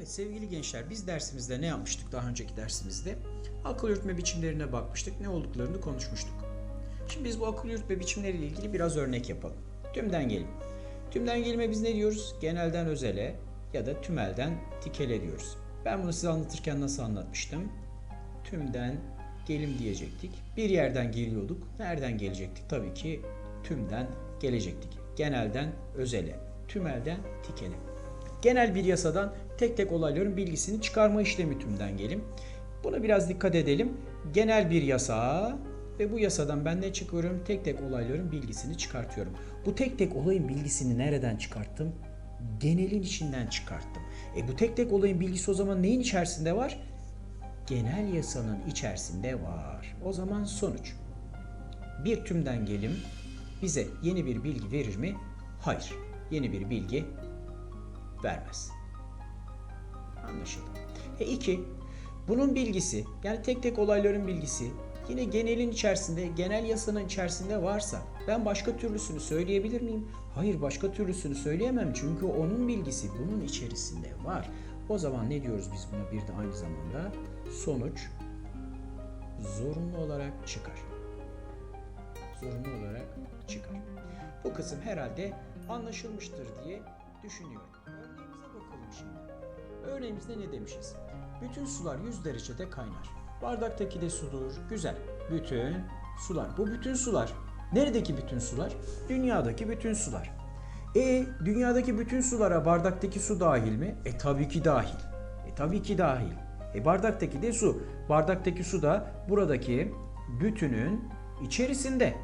Evet sevgili gençler biz dersimizde ne yapmıştık daha önceki dersimizde? Akıl yürütme biçimlerine bakmıştık. Ne olduklarını konuşmuştuk. Şimdi biz bu akıl yürütme biçimleriyle ilgili biraz örnek yapalım. Tümden gelim. Tümden gelime biz ne diyoruz? Genelden özele ya da tümelden tikele diyoruz. Ben bunu size anlatırken nasıl anlatmıştım? Tümden gelim diyecektik. Bir yerden geliyorduk. Nereden gelecektik? Tabii ki tümden gelecektik. Genelden özele, tümelden tikele. Genel bir yasadan tek tek olayların bilgisini çıkarma işlemi tümden gelim. Buna biraz dikkat edelim. Genel bir yasa ve bu yasadan ben ne çıkıyorum? Tek tek olayların bilgisini çıkartıyorum. Bu tek tek olayın bilgisini nereden çıkarttım? Genelin içinden çıkarttım. E bu tek tek olayın bilgisi o zaman neyin içerisinde var? Genel yasanın içerisinde var. O zaman sonuç. Bir tümden gelim bize yeni bir bilgi verir mi? Hayır. Yeni bir bilgi vermez. Anlaşıldı. E iki, bunun bilgisi yani tek tek olayların bilgisi yine genelin içerisinde, genel yasanın içerisinde varsa ben başka türlüsünü söyleyebilir miyim? Hayır başka türlüsünü söyleyemem çünkü onun bilgisi bunun içerisinde var. O zaman ne diyoruz biz buna bir de aynı zamanda sonuç zorunlu olarak çıkar. Zorunlu olarak çıkar. Bu kısım herhalde anlaşılmıştır diye düşünüyorum. Örneğimize bakalım şimdi. Örneğimizde ne demişiz? Bütün sular 100 derecede kaynar. Bardaktaki de sudur. Güzel. Bütün sular. Bu bütün sular. Neredeki bütün sular? Dünyadaki bütün sular. E dünyadaki bütün sulara bardaktaki su dahil mi? E tabii ki dahil. E tabii ki dahil. E bardaktaki de su. Bardaktaki su da buradaki bütünün içerisinde.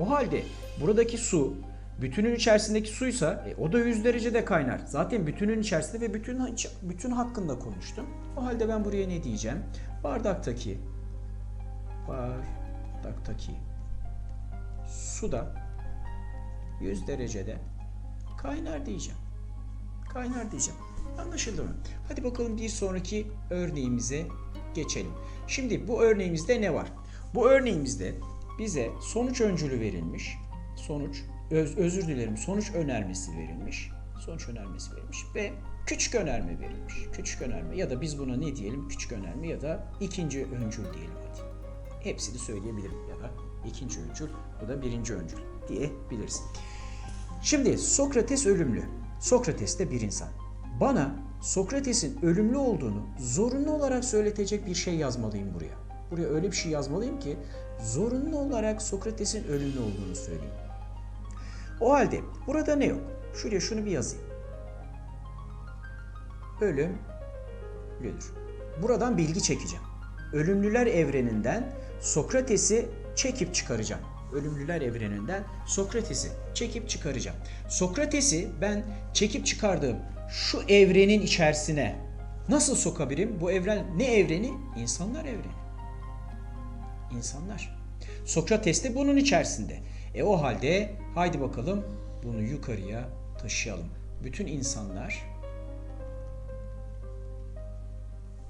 O halde buradaki su bütünün içerisindeki suysa e, o da 100 derecede kaynar. Zaten bütünün içerisinde ve bütün bütün hakkında konuştum. O halde ben buraya ne diyeceğim? Bardaktaki bardaktaki su da 100 derecede kaynar diyeceğim. Kaynar diyeceğim. Anlaşıldı mı? Hadi bakalım bir sonraki örneğimize geçelim. Şimdi bu örneğimizde ne var? Bu örneğimizde bize sonuç öncülü verilmiş. Sonuç öz, özür dilerim sonuç önermesi verilmiş. Sonuç önermesi verilmiş ve küçük önerme verilmiş. Küçük önerme ya da biz buna ne diyelim? Küçük önerme ya da ikinci öncül diyelim hadi. Hepsini söyleyebilirim ya da ikinci öncül bu da birinci öncül diyebiliriz. Şimdi Sokrates ölümlü. Sokrates de bir insan. Bana Sokrates'in ölümlü olduğunu zorunlu olarak söyletecek bir şey yazmalıyım buraya. Buraya öyle bir şey yazmalıyım ki zorunlu olarak Sokrates'in ölümlü olduğunu söyleyeyim. O halde burada ne yok? Şuraya şunu bir yazayım. Ölümlüdür. Buradan bilgi çekeceğim. Ölümlüler evreninden Sokrates'i çekip çıkaracağım. Ölümlüler evreninden Sokrates'i çekip çıkaracağım. Sokrates'i ben çekip çıkardığım şu evrenin içerisine nasıl sokabilirim? Bu evren ne evreni? İnsanlar evreni. İnsanlar. Sokrates de bunun içerisinde. E o halde haydi bakalım bunu yukarıya taşıyalım. Bütün insanlar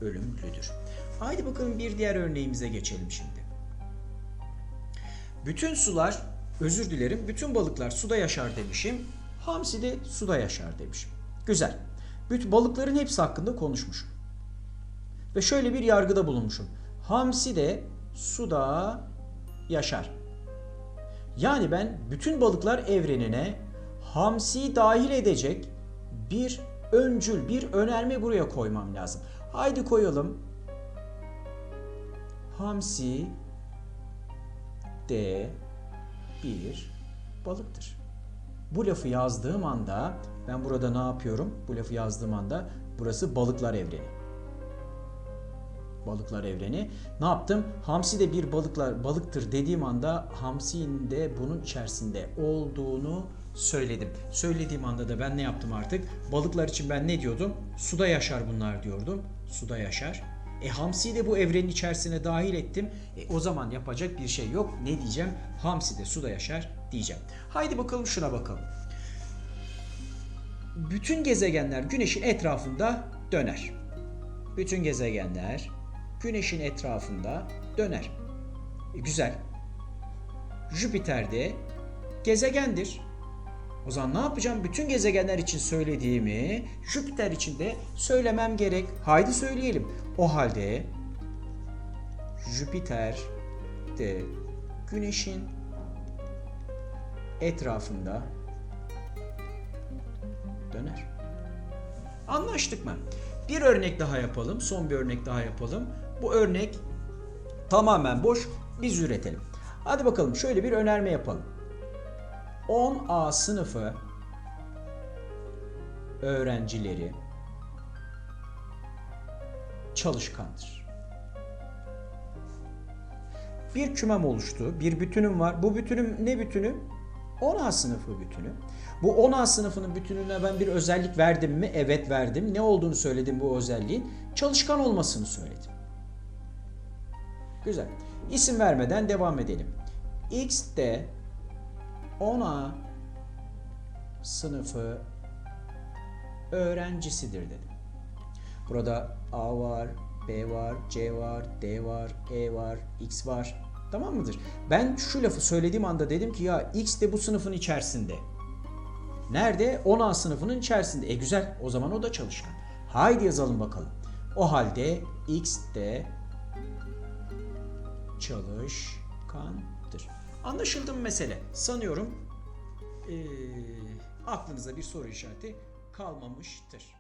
ölümlüdür. Haydi bakalım bir diğer örneğimize geçelim şimdi. Bütün sular, özür dilerim, bütün balıklar suda yaşar demişim. Hamsi de suda yaşar demişim. Güzel. Bütün balıkların hepsi hakkında konuşmuşum. Ve şöyle bir yargıda bulunmuşum. Hamsi de suda yaşar. Yani ben bütün balıklar evrenine hamsi dahil edecek bir öncül, bir önerme buraya koymam lazım. Haydi koyalım. Hamsi de bir balıktır. Bu lafı yazdığım anda ben burada ne yapıyorum? Bu lafı yazdığım anda burası balıklar evreni. Balıklar evreni. Ne yaptım? Hamsi de bir balıklar balıktır dediğim anda hamsinin de bunun içerisinde olduğunu söyledim. Söylediğim anda da ben ne yaptım artık? Balıklar için ben ne diyordum? Suda yaşar bunlar diyordum. Suda yaşar. E hamsi de bu evrenin içerisine dahil ettim. E, o zaman yapacak bir şey yok. Ne diyeceğim? Hamsi de suda yaşar diyeceğim. Haydi bakalım şuna bakalım. Bütün gezegenler güneşin etrafında döner. Bütün gezegenler güneşin etrafında döner. E, güzel. Jüpiter de gezegendir. O zaman ne yapacağım? Bütün gezegenler için söylediğimi Jüpiter için de söylemem gerek. Haydi söyleyelim. O halde Jüpiter de Güneş'in etrafında döner. Anlaştık mı? Bir örnek daha yapalım. Son bir örnek daha yapalım. Bu örnek tamamen boş. Biz üretelim. Hadi bakalım şöyle bir önerme yapalım. 10A sınıfı öğrencileri çalışkandır. Bir kümem oluştu. Bir bütünüm var. Bu bütünüm ne bütünü? 10A sınıfı bütünü. Bu 10A sınıfının bütününe ben bir özellik verdim mi? Evet verdim. Ne olduğunu söyledim bu özelliğin? Çalışkan olmasını söyledim. Güzel. İsim vermeden devam edelim. X de 10A sınıfı öğrencisidir dedim. Burada A var, B var, C var, D var, E var, X var. Tamam mıdır? Ben şu lafı söylediğim anda dedim ki ya X de bu sınıfın içerisinde. Nerede? 10A sınıfının içerisinde. E güzel. O zaman o da çalışkan. Haydi yazalım bakalım. O halde X de çalışkandır. Anlaşıldı mı mesele? Sanıyorum eee, aklınıza bir soru işareti kalmamıştır.